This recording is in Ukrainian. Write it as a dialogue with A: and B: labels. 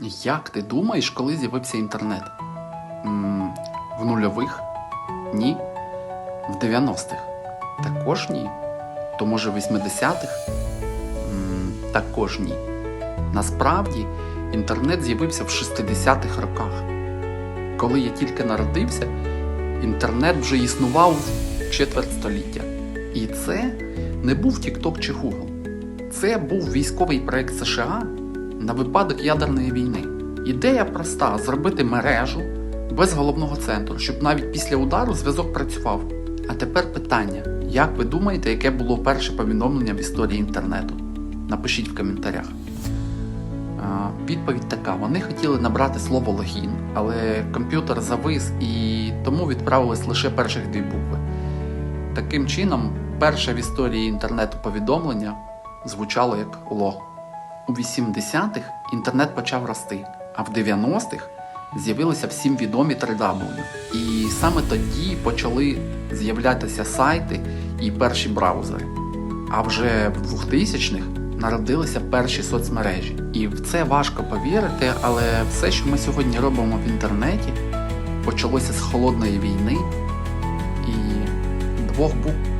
A: Як ти думаєш, коли з'явився інтернет? м в нульових? Ні. В 90-х? Також ні. То може в 80-х? м також ні. Насправді інтернет з'явився в 60-х роках. Коли я тільки народився, інтернет вже існував четверть століття. І це не був TikTok чи Google. Це був військовий проект США на випадок ядерної війни. Ідея проста: зробити мережу без головного центру, щоб навіть після удару зв'язок працював. А тепер питання: як ви думаєте, яке було перше повідомлення в історії інтернету? Напишіть в коментарях. Відповідь така: вони хотіли набрати слово логін, але комп'ютер завис і тому відправились лише перших дві букви. Таким чином, перше в історії інтернету повідомлення звучало як ло. У 80-х інтернет почав рости, а в 90-х з'явилися всім відомі 3W. І саме тоді почали з'являтися сайти і перші браузери. А вже в 2000-х народилися перші соцмережі. І в це важко повірити, але все, що ми сьогодні робимо в інтернеті, почалося з холодної війни і двох букв